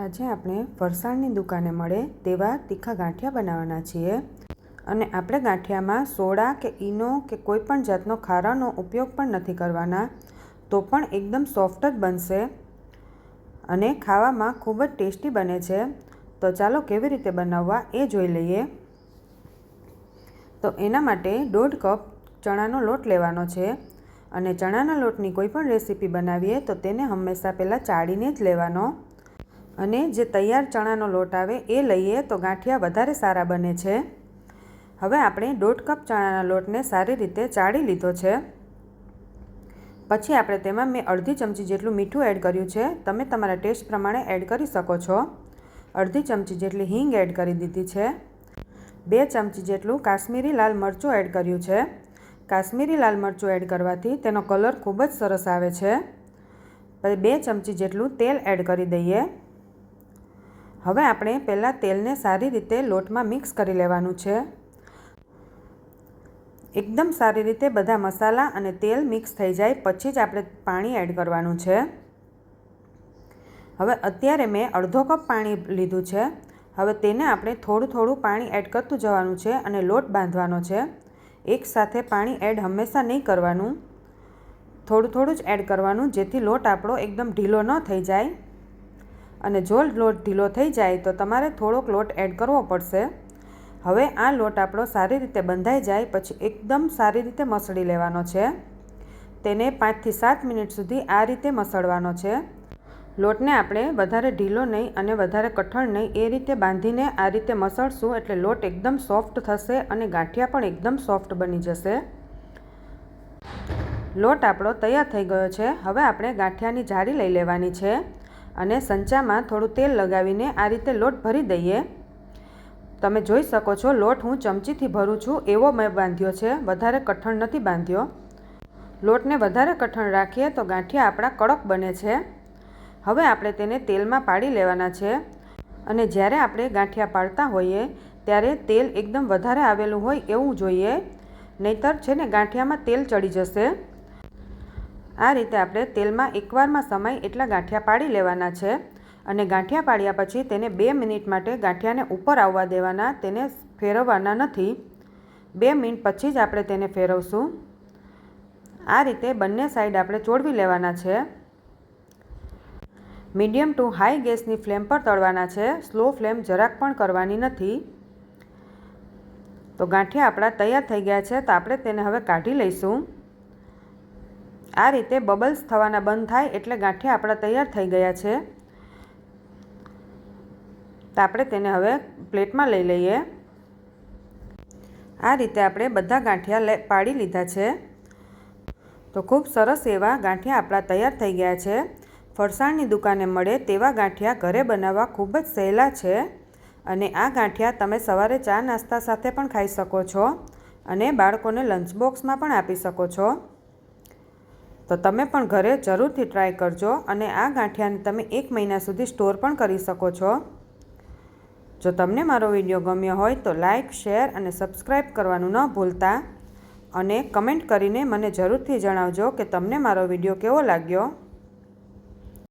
આજે આપણે ફરસાણની દુકાને મળે તેવા તીખા ગાંઠિયા બનાવવાના છીએ. અને આપણે ગાંઠિયામાં સોડા કે ઈનો કે કોઈ પણ જાતનો ખારાનો ઉપયોગ પણ નથી કરવાના. તો પણ એકદમ સોફ્ટ જ બનશે અને ખાવામાં ખૂબ જ ટેસ્ટી બને છે. તો ચાલો કેવી રીતે બનાવવા એ જોઈ લઈએ. તો એના માટે દોઢ કપ ચણાનો લોટ લેવાનો છે. અને ચણાના લોટની કોઈ પણ રેસીપી બનાવીએ તો તેને હંમેશા પહેલાં ચાળીને જ લેવાનો. અને જે તૈયાર ચણાનો લોટ આવે એ લઈએ તો ગાંઠિયા વધારે સારા બને છે. હવે આપણે દોઢ કપ ચણાના લોટને સારી રીતે ચાળી લીધો છે. પછી આપણે તેમાં મેં અડધી ચમચી જેટલું મીઠું એડ કર્યું છે. તમે તમારા ટેસ્ટ પ્રમાણે એડ કરી શકો છો. અડધી ચમચી જેટલી હિંગ એડ કરી દીધી છે. બે ચમચી જેટલું કાશ્મીરી લાલ મરચું એડ કર્યું છે. કાશ્મીરી લાલ મરચું એડ કરવાથી તેનો કલર ખૂબ જ સરસ આવે છે. પછી બે ચમચી જેટલું તેલ એડ કરી દઈએ. હવે આપણે પહેલાં તેલને સારી રીતે લોટમાં મિક્સ કરી લેવાનું છે. એકદમ સારી રીતે બધા મસાલા અને તેલ મિક્સ થઈ જાય પછી જ આપણે પાણી એડ કરવાનું છે. હવે અત્યારે મેં અડધો કપ પાણી લીધું છે. હવે તેને આપણે થોડું થોડું પાણી એડ કરતું જવાનું છે અને લોટ બાંધવાનો છે. એકસાથે પાણી એડ હંમેશા નહીં કરવાનું. થોડું થોડું જ એડ કરવાનું જેથી લોટ આપણો એકદમ ઢીલો ન થઈ જાય. અને જો લોટ ઢીલો થઈ જાય તો તમારે થોડોક લોટ એડ કરવો પડશે. હવે આ લોટ આપણો સારી રીતે બંધાઈ જાય પછી એકદમ સારી રીતે મસળી લેવાનો છે. તેને પાંચથી સાત મિનિટ સુધી આ રીતે મસળવાનો છે. લોટને આપણે વધારે ઢીલો નહીં અને વધારે કઠણ નહીં એ રીતે બાંધીને આ રીતે મસળશું એટલે લોટ એકદમ સોફ્ટ થશે અને ગાંઠિયા પણ એકદમ સોફ્ટ બની જશે. લોટ આપણો તૈયાર થઈ ગયો છે. હવે આપણે ગાંઠિયાની જાળી લઈ લેવાની છે. અને સંચામાં થોડું તેલ લગાવીને આ રીતે લોટ ભરી દઈએ. તમે જોઈ શકો છો, લોટ હું ચમચીથી ભરું છું, એવો મેં બાંધ્યો છે, વધારે કઠણ નથી બાંધ્યો. લોટને વધારે કઠણ રાખીએ તો ગાંઠિયા આપણા કડક બને છે. હવે આપણે તેને તેલમાં પાડી લેવાના છે. અને જ્યારે આપણે ગાંઠિયા પાડતા હોઈએ, ત્યારે તેલ એકદમ વધારે આવેલું હોય એવું જોઈએ. નહીતર છે ને, ગાંઠિયામાં તેલ ચડી જશે. આ રીતે આપણે તેલમાં એકવારમાં સમય એટલા ગાંઠિયા પાડી લેવાના છે અને ગાંઠિયા પાડ્યા પછી તેને બે મિનિટ માટે ગાંઠિયાને ઉપર આવવા દેવાના, તેને ફેરવવાના નથી. બે મિનિટ પછી જ આપણે તેને ફેરવશું. આ રીતે બંને સાઈડ આપણે ચોળવી લેવાના છે. મીડિયમ ટુ હાઈ ગેસની ફ્લેમ પર તળવાના છે. સ્લો ફ્લેમ જરાક પણ કરવાની નથી. તો ગાંઠિયા આપણા તૈયાર થઈ ગયા છે, તો આપણે તેને હવે કાઢી લઈશું. આ રીતે બબલ્સ થવાના બંધ થાય એટલે ગાંઠિયા આપણા તૈયાર થઈ ગયા છે. તો આપણે તેને હવે પ્લેટમાં લઈ લઈએ. આ રીતે આપણે બધા ગાંઠિયા પાડી લીધા છે. તો ખૂબ સરસ એવા ગાંઠિયા આપણા તૈયાર થઈ ગયા છે. ફરસાણની દુકાને મળે તેવા ગાંઠિયા ઘરે બનાવવા ખૂબ જ સહેલા છે. અને આ ગાંઠિયા તમે સવારે ચા નાસ્તા સાથે પણ ખાઈ શકો છો અને બાળકોને લંચ બોક્સમાં પણ આપી શકો છો. તો તમે પણ ઘરે જરૂરથી ટ્રાય કરજો અને આ ગાંઠિયાને તમે એક મહિના સુધી સ્ટોર પણ કરી શકો છો. જો તમને મારો વીડિયો ગમ્યો હોય તો લાઇક શેર અને સબસ્ક્રાઈબ કરવાનું ન ભૂલતા અને કમેન્ટ કરીને મને જરૂરથી જણાવજો કે તમને મારો વીડિયો કેવો લાગ્યો.